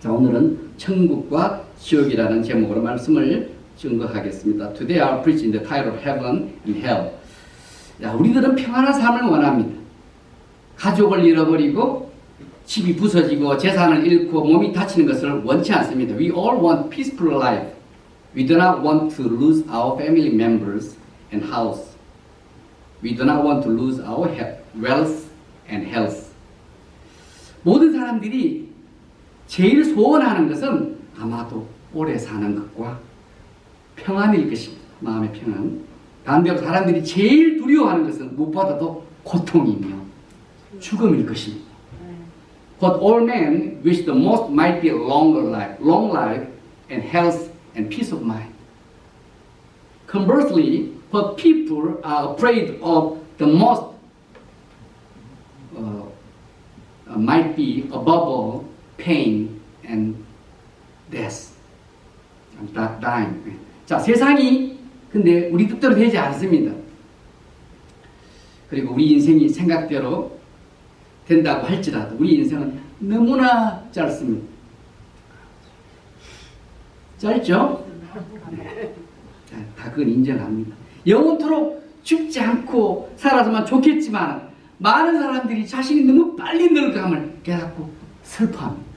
자, 오늘은 천국과 지옥이라는 제목으로 말씀을 증거하겠습니다. Today I'll preach in the title of Heaven and Hell. 야, 우리들은 평안한 삶을 원합니다. 가족을 잃어버리고 집이 부서지고 재산을 잃고 몸이 다치는 것을 원치 않습니다. We all want peaceful life. We do not want to lose our family members and house. We do not want to lose our wealth and health. 모든 사람들이 제일 소원하는 것은 아마도 오래 사는 것과 평안일 것입니다. 마음의 평안. 반대로 사람들이 제일 두려워하는 것은 무엇보다도 고통이며 죽음일 것입니다. What all men wish the most might be a longer life, long life, and health and peace of mind. Conversely, what people are afraid of the most uh, uh, might be above all pain and death. 다- dying. 자, 세상이 근데 우리 뜻대로 되지 않습니다. 그리고 우리 인생이 생각대로 된다고 할지라도 우리 인생은 너무나 짧습니다. 짧죠? 자, 다 그건 인정합니다. 영원토록 죽지 않고 살아서만 좋겠지만 많은 사람들이 자신이 너무 빨리 늙어감을 깨닫고 슬퍼합니다.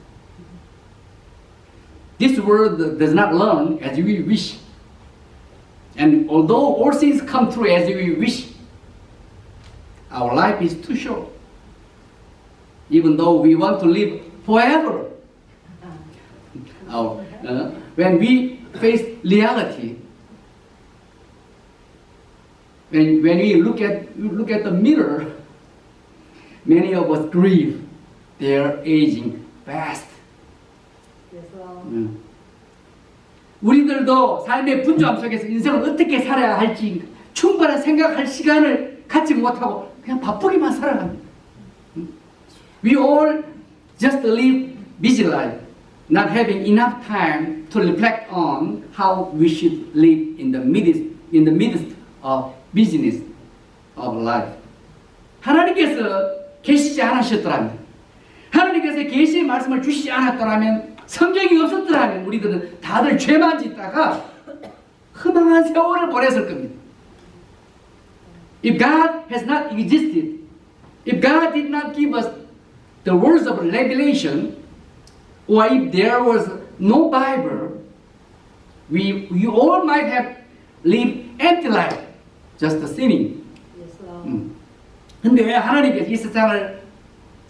This world does not learn as we wish. And although all things come true as we wish, our life is too short. Even though we want to live forever. Our, uh, when we face reality, when, when we look at, look at the mirror, many of us grieve. They are aging fast. 우리들도 삶의 분주함 속에서 인생을 어떻게 살아야 할지 충분한 생각할 시간을 갖지 못하고 그냥 바쁘게만 살아갑니다. 음. We all just live busy life, not having enough time to reflect on how we should live in the midst, in the midst of business of life. 하나님께서 계시지 않으셨더라면, 하나님께서 계시의 말씀을 주시지 않았더라면, 성경이 없었더라면 우리들은 다들 죄만 짓다가 허망한 세월을 보냈을 겁니다. If God has not existed, if God did not give us the words of revelation, or if there was no Bible, we, we all might have lived empty life, just sinning. 그래서 음. 근데 왜 하나님께서 이 세상을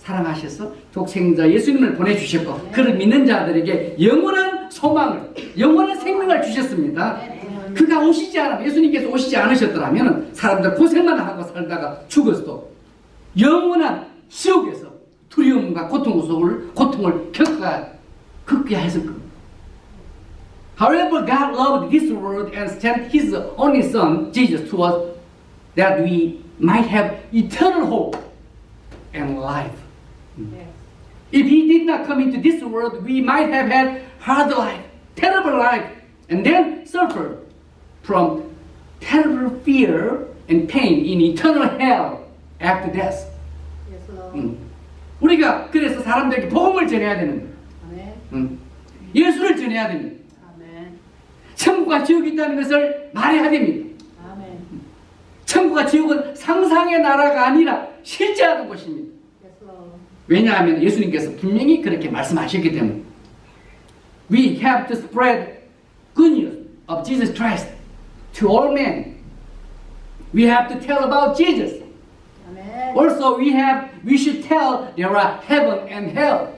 사랑하셔서 독생자 예수님을 보내주셨고 그를 믿는 자들에게 영원한 소망을 영원한 생명을 주셨습니다. 그가 오시지 않으면 예수님께서 오시지 않으셨더라면 사람들 고생만 하고 살다가 죽었어도 영원한 지옥에서 두려움과 고통 속을 고통을 겪어야 겪게 했을 겁니다. However, God loved this world and sent His only Son, Jesus, to us that we might have eternal hope and life. 네. If He did not come into this world, we might have had hard life, terrible life, and then suffered from terrible fear and pain in eternal hell after death. 음. 우리가 그래서 사람들에게 복음을 전해야 되는 거예요. 음. 예수를 전해야 됩니다. 천국과 지옥이 있다는 것을 말해야 됩니다. 아멘 천국과 지옥은 상상의 나라가 아니라 실제하는 곳입니다. 그래서 왜냐하면 예수님께서 분명히 그렇게 말씀하셨기 때문에 We have to spread good news of Jesus Christ to all men. We have to tell about Jesus. 아멘 Also, we have we should tell there are heaven and hell.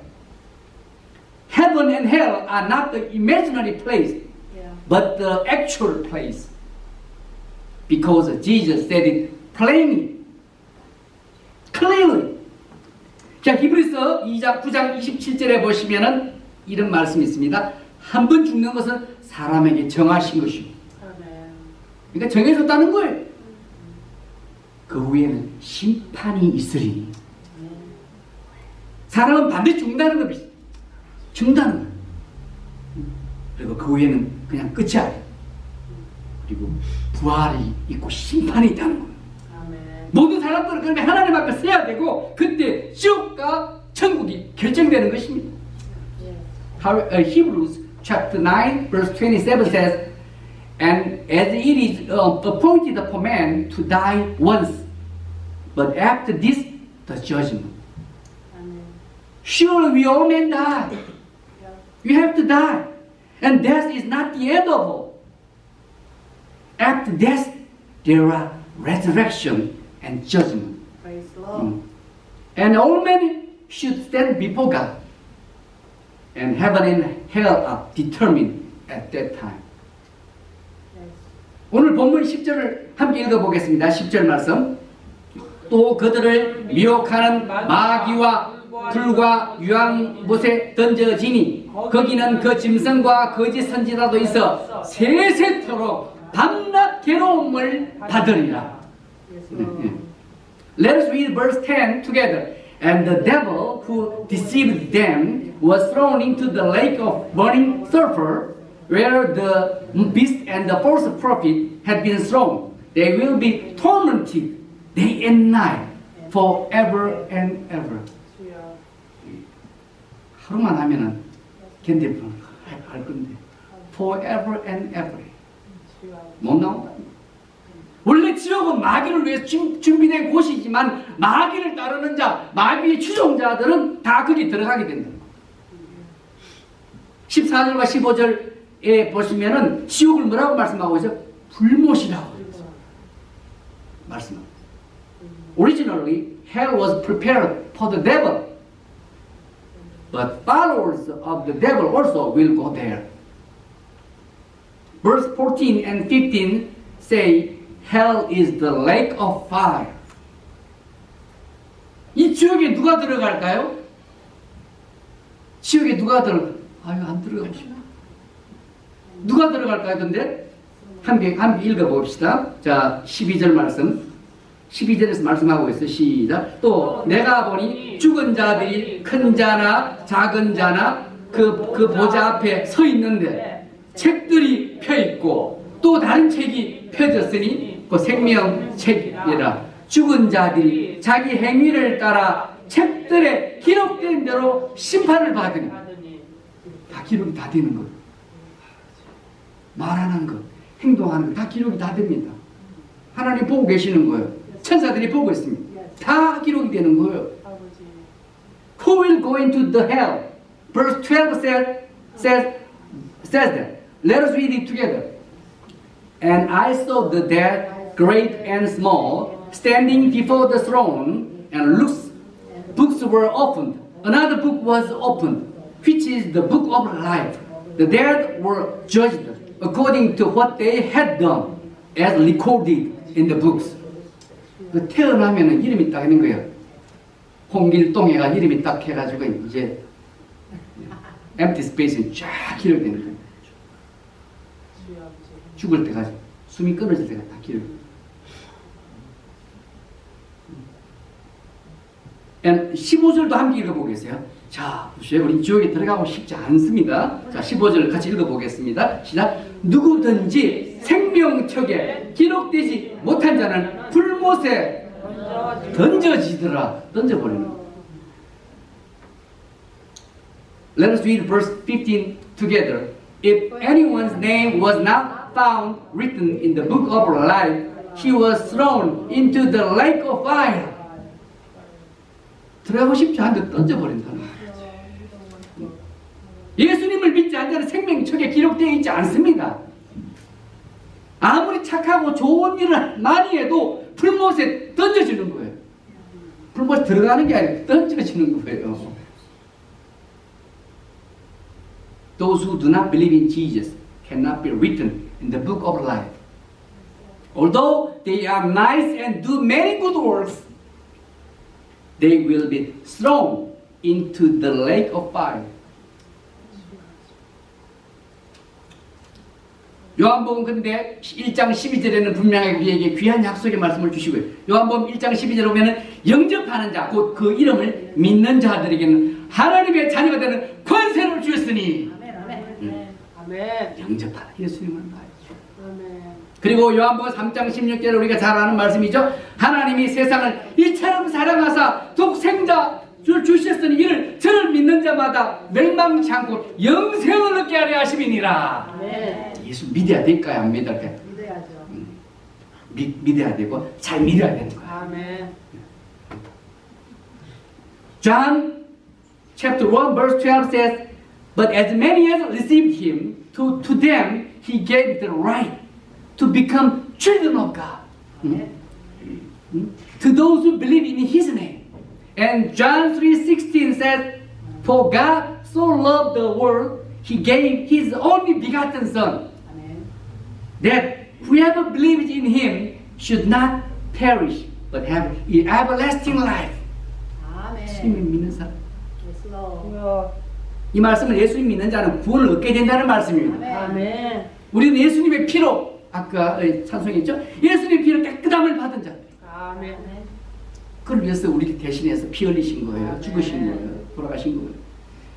Heaven and hell are not the imaginary place, 예. but the actual place. Because Jesus said it plainly, clearly. 자, 히브리서 2장 9장 27절에 보시면은 이런 말씀이 있습니다. 한 번 죽는 것은 사람에게 정하신 것이고. 그러니까 정해졌다는 거예요. 그 후에는 심판이 있으리니. 사람은 반드시 죽는다는 겁니다. 죽는다는 거예요. 그리고 그 후에는 그냥 끝이 아니에요. 그리고 부활이 있고 심판이 있다는 거예요. 아멘 모든 사람들은 그러면 하나님 앞에 서야 되고 그때 지옥과 천국이 결정되는 것입니다. 예. How- uh, Hebrews chapter 9 verse 27 says, And as it is uh, appointed for man to die once, but after this, the judgment. 아멘. Surely we all men die. You have to die. And death is not the end of all. After death, there are resurrection and judgment. Praise the Lord. Mm. And all men should stand before God. And heaven and hell are determined at that time. Yes. 오늘 본문 10절을 함께 읽어보겠습니다. 10절 말씀. 또 그들을 미혹하는 마귀와 불과 유황못에 던져지니 거기는 그 짐승과 거짓 선지자도 있어 세세토록 밤낮 괴로움을 받으리라. Let us read verse 10 together. And the devil who deceived them was thrown into the lake of burning sulfur, where the beast and the false prophet had been thrown. They will be tormented day and night forever and ever. 주여. 하루만 하면은 견딜 할 건데. Forever and ever. 주여. 못 나온다. 지옥은 마귀를 위해 준- 준비된 곳이지만 마귀를 따르는 자, 마귀의 추종자들은 다 거기 들어가게 된다. 14절과 15절에 보시면은 지옥을 뭐라고 말씀하고 있어요? 불못이라고 말씀합니다. Originally, hell was prepared for the devil. But followers of the devil also will go there. Verse 14 and 15 say, Hell is the lake of fire. 이 지옥에 누가 들어갈까요? 지옥에 누가 들어가? 아유, 안 들어가고 싶어. 누가 들어갈까요, 근데? 함께, 함께 읽어봅시다. 자, 12절 말씀. 12절에서 말씀하고 있어요. 시작. 또 내가 보니 죽은 자들이 큰 자나 작은 자나 그, 그 보좌 앞에 서 있는데 책들이 펴 있고 또 다른 책이 펴졌으니 그 생명책이라 죽은 자들이 자기 행위를 따라 책들에 기록된 대로 심판을 받으니 다 기록이 다 되는 거 말하는 거 행동하는 거다 기록이 다 됩니다 하나님 보고 계시는 거예요 천사들이 보고 있습니다 다 기록이 되는 거예요. Who will go into the hell? Verse 12 says, says, says that. Let us read it together. And I saw the dead, great and small, standing before the throne, and looks, books were opened. Another book was opened, which is the book of life. The dead were judged according to what they had done, as recorded in the books. 그 태어나면은 이름이 딱 있는 거예요. 홍길동해가 이름이 딱 해가지고 이제 empty space는 쫙 기록되는 거예요. 죽을 때까지 숨이 끊어질 때가 다 기록. And 15절도 함께 읽어보겠어요. 자, 보세요. 우리 지옥에 들어가고 싶지 않습니다. 자, 15절 같이 읽어보겠습니다. 시작. 누구든지 생명책에 기록되지 못한 자는 불못에 던져지더라. 던져버리는 거. Let us read verse 15 together. If anyone's name was not found written in the book of life, he was thrown into the lake of fire. 들어가고 싶지 않은데 던져버린다. 예수님을 믿지 않는 생명책에 기록되어 있지 않습니다. 아무리 착하고 좋은 일을 많이 해도 불못에 던져지는 거예요. 불못에 들어가는 게 아니라 던져지는 거예요. Those who do not believe in Jesus cannot be written in the book of life. Although they are nice and do many good works, they will be thrown into the lake of fire. 요한복음 근데 1장 12절에는 분명하게 우리에게 귀한 약속의 말씀을 주시고요. 요한복음 1장 12절에 보면은 영접하는 자, 곧 그 이름을 믿는 자들에게는 하나님의 자녀가 되는 권세를 주셨으니 아멘 아멘. 음. 아멘. 영접하라 예수님을. 아멘. 그리고 요한복음 3장 16절에 우리가 잘 아는 말씀이죠. 하나님이 세상을 이처럼 사랑하사 독생자 주를 주셨으니 이를 저를 믿는 자마다 멸망치 않고 영생을 얻게 하려 하심이니라. 아멘. 예수 믿어야 될까요? 안 믿어야 될까요? 믿어야죠. 믿, 믿어야 되고 잘 믿어야 되는 거야. 아멘. John chapter 1 verse 12 says, But as many as received him, to, to them he gave the right to become children of God. 아멘. Hmm? To those who believe in his name. And John 3:16 says, For God so loved the world, he gave his only begotten son, 아멘. that whoever believes in him should not perish, but have everlasting life. 예수님 아멘. 믿는 사람. Yes, Lord. 주여. 이 말씀은 예수님 믿는 자는 구원을 얻게 된다는 말씀입니다. 아멘. 우리는 예수님의 피로 아까 찬송했죠? 예수님의 피로 깨끗함을 받은 자. 아멘. 아멘. 그걸 위해서 우리 대신해서 피 흘리신 거예요. 죽으신 거예요. 돌아가신 거예요.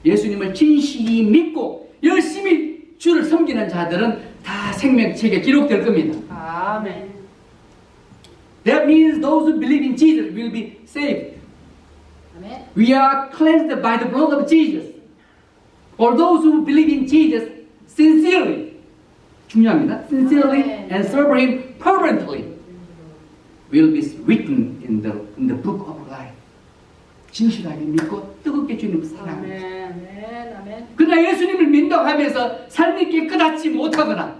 예수님을 진실히 믿고 열심히 주를 섬기는 자들은 다 생명책에 기록될 겁니다. 아멘. That means those who believe in Jesus will be saved. 아멘. We are cleansed by the blood of Jesus. For those who believe in Jesus sincerely, 중요합니다. Sincerely Amen. and serve Him fervently, will be written in the in the book of life. 진실하게 믿고 뜨겁게 주님을 사랑합니다. 그러나 예수님을 믿다고 하면서 삶이 깨끗하지 못하거나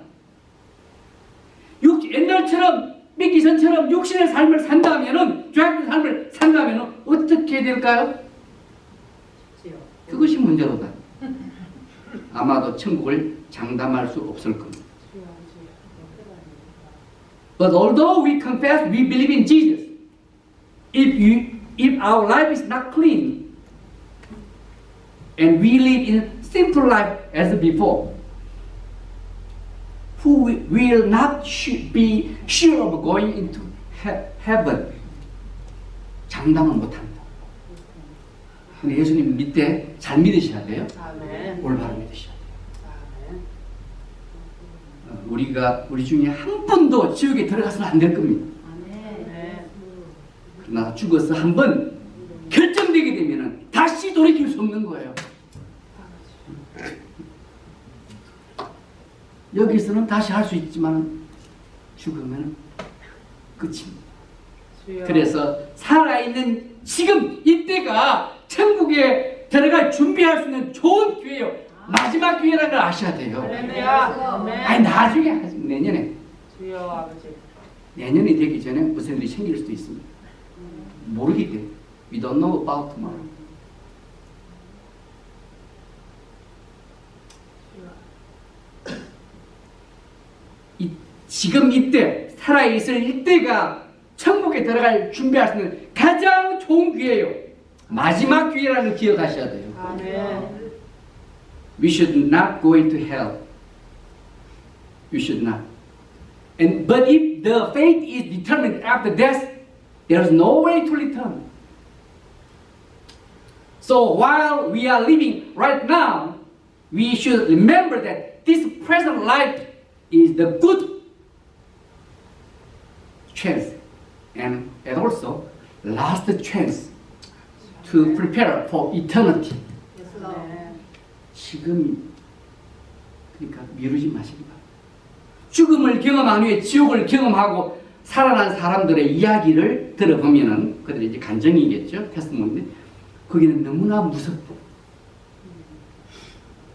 육, 옛날처럼 믿기 전처럼 육신의 삶을 산다면은 죄악된 삶을 산다면은 어떻게 될까요? 그것이 문제로다. 아마도 천국을 장담할 수 없을 겁니다. 주여. 주여. But although we confess we believe in Jesus, if you if our life is not clean and we live in simple life as before, who wi- will not sh- be sure of going into he- heaven? 장담을 못합니다. 근데 예수님 믿되 잘 믿으셔야 돼요. 아멘. 올바로 믿으셔야 돼요. 우리가 우리 중에 한 분도 지옥에 들어가서는 안 될 겁니다. 그러나 죽어서 한 번 결정되게 되면 다시 돌이킬 수 없는 거예요. 여기서는 다시 할 수 있지만 죽으면 끝입니다. 그래서 살아있는 지금 이때가 천국에 들어갈 준비할 수 있는 좋은 기회예요. 마지막 기회라는 걸 아셔야 돼요. 아니 나중에 내년에. 내년이 되기 전에 무슨 일이 생길 수도 있습니다. 모르기 때문에. We don't know about tomorrow. 이, 지금 이때 살아있을 이때가 천국에 들어갈 준비할 수 있는 가장 좋은 기회예요. 마지막 기회라는 걸 기억하셔야 돼요. 아멘. We should not go into hell. We should not. And but if the fate is determined after death, there is no way to return. So while we are living right now, we should remember that this present life is the good chance and, and also last chance to prepare for eternity. Yes. 지금 그러니까 미루지 마시기 바랍니다. 죽음을 경험한 후에 지옥을 경험하고 살아난 사람들의 이야기를 들어보면은 그들이 이제 간증이겠죠 테스트몬인데 거기는 너무나 무섭고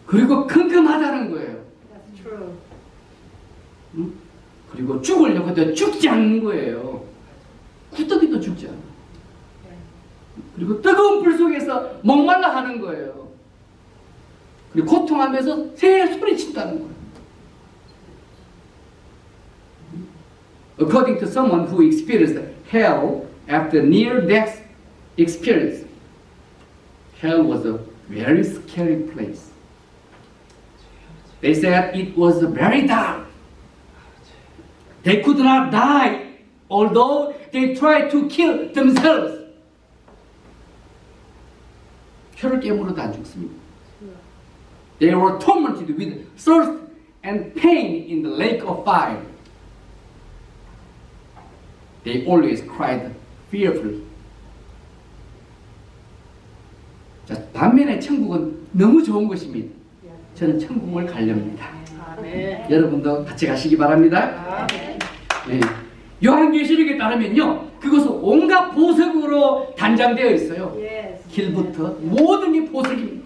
그리고 컴컴하다는 거예요. 응? 그리고 죽으려고 해도 죽지 않는 거예요. 구더기도 죽지 않아. 그리고 뜨거운 불 속에서 목말라 하는 거예요. 그리고 고통하면서 새 소리친다는 거예요. According to someone who experienced hell after near-death experience, hell was a very scary place. They said it was very dark. They could not die, although they tried to kill themselves. 혀를 깨물어도 안 죽습니다. They were tormented with thirst and pain in the lake of fire. They always cried fearfully. 자, 반면에 천국은 너무 좋은 것입니다. 저는 천국을 가렵니다. 아멘. 여러분도 같이 가시기 바랍니다. 네. 요한계시록에 따르면요, 그것은 온갖 보석으로 단장되어 있어요. 길부터 모든 게 보석입니다.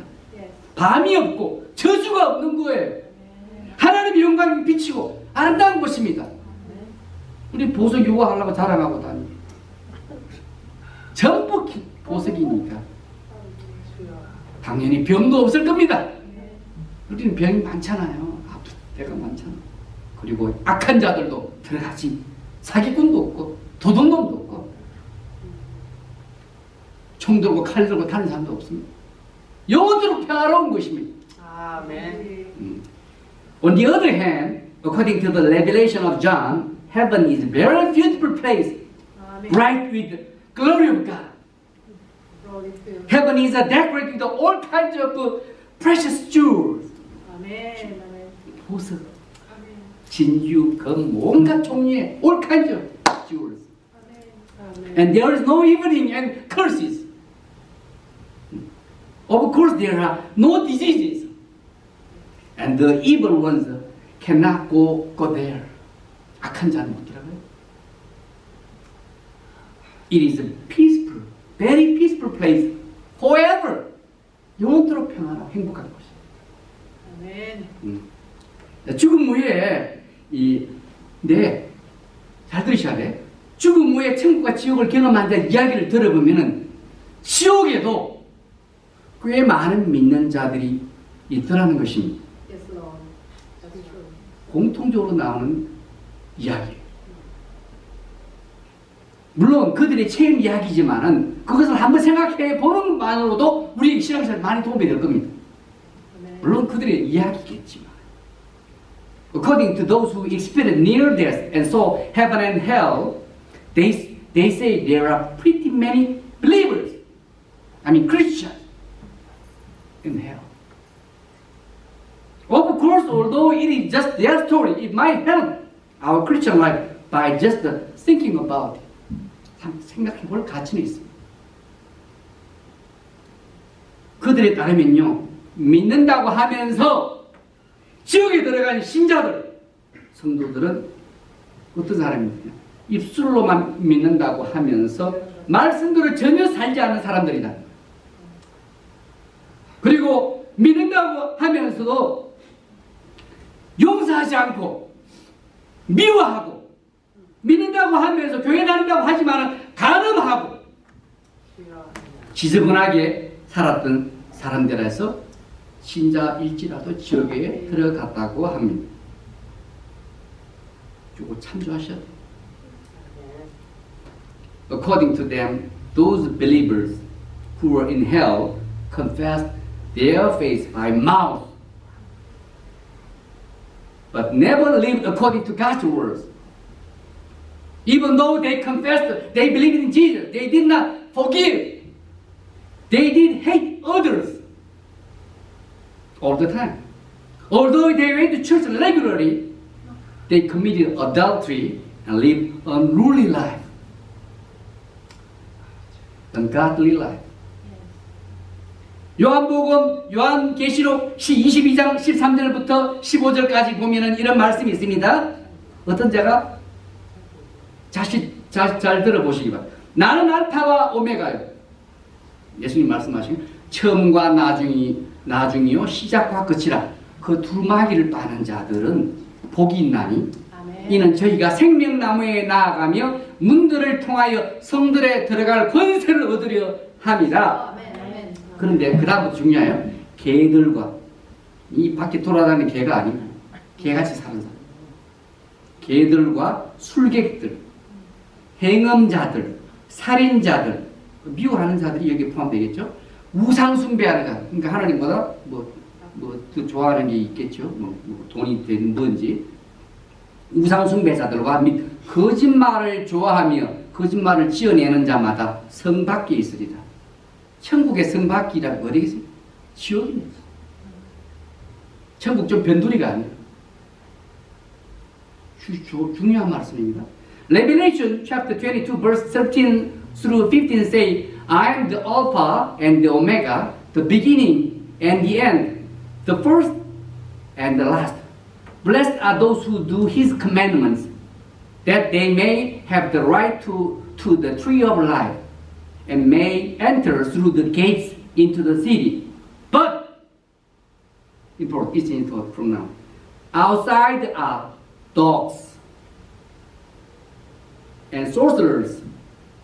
밤이 없고 저주가 없는 거예요. 하나님의 영광이 비치고 아름다운 곳입니다. 우리 보석 요구하려고 자랑하고 다니. 전부 기- 보석이니까. 당연히 병도 없을 겁니다. 우리는 병이 많잖아요. 아픈 데가 많잖아. 그리고 악한 자들도 들어가지. 사기꾼도 없고 도둑놈도 없고 총 들고 칼 들고 다는 사람도 없습니다. 영원토록 평화로운 것입니다. 아멘. Mm. On the other hand, according to the revelation of John, heaven is a very beautiful place, 아멘. bright with the glory of God. Glory to you. Heaven is a decorated with all kinds of uh, precious jewels. 아멘. 아멘. 보석, 아멘. 진주, 금, 온갖 종류의 all kinds of jewels. 아멘. And there is no evening and curses. Of course, there are no diseases. And the evil ones cannot go, go there. 악한 자는 못 들어가요. It is a peaceful, very peaceful place forever. 영원토록 평안하고 행복한 곳이에요. 아멘. 자, 죽음 후에 이 네, 잘 들으셔야 돼. 죽음 후에 천국과 지옥을 경험한 자 이야기를 들어보면은 지옥에도 꽤 많은 믿는 자들이 있더라는 것입니다. 공통적으로 나오는 이야기예요. 물론 그들의 체험 이야기지만은 그것을 한번 생각해 보는 것만으로도 우리 신앙생활 많이 도움이 될 겁니다. 물론 그들의 이야기겠지만. According to those who experienced near death and saw heaven and hell, they, they say there are pretty many believers, I mean Christians, in hell. Of course, although it is just their story, it might help our Christian life by just thinking about it. 참 생각해 볼 가치는 있습니다. 그들에 따르면요, 믿는다고 하면서 지옥에 들어간 신자들, 성도들은 어떤 사람입니까? 입술로만 믿는다고 하면서 말씀대로 전혀 살지 않는 사람들이다. 그리고 믿는다고 하면서도 용서하지 않고 미워하고 믿는다고 하면서 교회 다닌다고 하지만 가늠하고. 지저분하게 살았던 사람들에서 신자일지라도 지옥에 들어갔다고 합니다. 이거 참조하셔야 돼요. According to them, those believers who were in hell confessed their faith by mouth, but never lived according to God's words. Even though they confessed they believed in Jesus, they did not forgive. They did hate others all the time. Although they went to church regularly, they committed adultery and lived unruly life, ungodly life. 요한복음 요한계시록 22장 13절부터 15절까지 보면은 이런 말씀이 있습니다. 어떤 자가 자시, 자, 잘 들어보시기 바랍니다. 나는 알파와 오메가요. 예수님 말씀하신 처음과 나중이 나중이요 시작과 끝이라 그 두루마기를 빠는 자들은 복이 있나니. 이는 저희가 생명나무에 나아가며 문들을 통하여 성들에 들어갈 권세를 얻으려 함이라. 그런데 그 다음부터 중요해요. 개들과 이 밖에 돌아다니는 개가 아니고 개같이 사는 사람. 개들과 술객들, 행음자들, 살인자들, 미워하는 자들이 여기에 포함되겠죠. 우상숭배하는 자, 그러니까 하나님보다 뭐, 뭐 더 좋아하는 게 있겠죠. 뭐, 뭐 돈이 되는 뭔지. 우상숭배자들과 및 거짓말을 좋아하며 거짓말을 지어내는 자마다 성 밖에 있으리라. 천국의 성 밖이라고 어디겠습니까? 지옥입니다. 천국 좀 변두리가 아니에요. 주, 주, 중요한 말씀입니다. Revelation chapter 22 verse 13 through 15 say, I am the Alpha and the Omega, the beginning and the end, the first and the last. Blessed are those who do his commandments, that they may have the right to, to the tree of life, and may enter through the gates into the city. But, important, it's important from now. Outside are dogs, and sorcerers,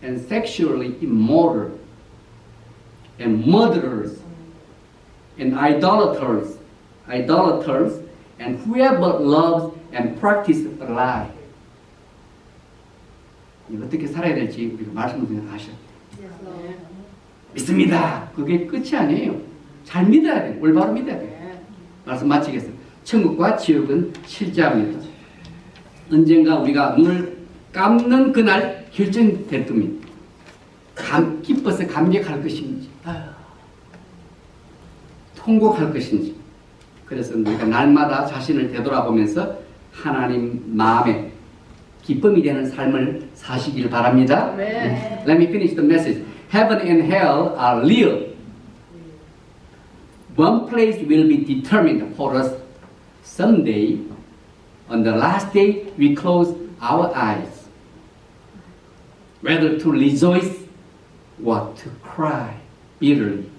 and sexually immoral, and murderers, and idolaters, idolaters, and whoever loves and practices a lie. 이거 어떻게 살아야 될지 우리가 말씀을 통해 아셔. 아멘. 믿습니다. 그게 끝이 아니에요. 잘 믿어야 돼. 올바로 믿어야 돼. 말씀 마치겠습니다. 천국과 지옥은 실자입니다. 언젠가 우리가 눈을 감는 그날 결정될 겁니다. 감, 기뻐서 감격할 것인지, 통곡할 것인지. 그래서 우리가 날마다 자신을 되돌아보면서 하나님 마음에 기쁨이 되는 삶을 사시길 바랍니다. 아멘. Let me finish the message. Heaven and hell are real. One place will be determined for us someday. On the last day, we close our eyes. Whether to rejoice or to cry bitterly.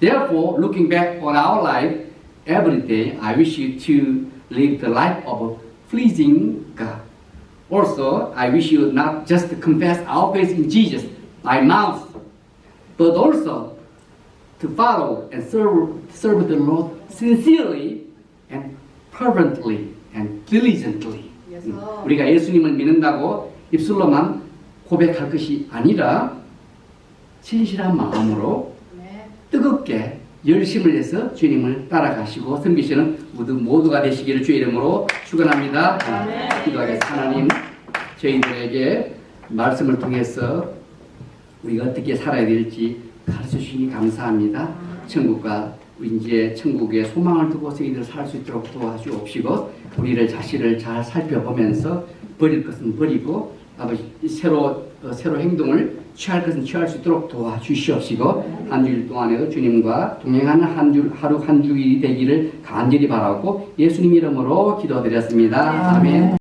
Therefore, looking back on our life every day, I wish you to live the life of pleasing God. Also, I wish you not just to confess our faith in Jesus by mouth, but also to follow and serve, serve the Lord sincerely and fervently and diligently. 음. 우리가 예수님을 믿는다고 입술로만 고백할 것이 아니라 진실한 마음으로. 뜨겁게 열심을 내서 주님을 따라가시고 섬기시는 모두 모두가 되시기를 주의 이름으로 축원합니다. 기도하겠습니다. 하나님 저희들에게 말씀을 통해서 우리가 어떻게 살아야 될지 가르쳐 주시니 감사합니다. 천국과 이제 천국의 소망을 두고 저희들 살 수 있도록 도와주옵시고 우리를 자신을 잘 살펴보면서 버릴 것은 버리고 아버지 새로 어, 새로 행동을 취할 것은 취할 수 있도록 도와주시옵시고 한 주일 동안에도 주님과 동행하는 한 주 하루 한 주일이 되기를 간절히 바라고 예수님 이름으로 기도드렸습니다. 아멘.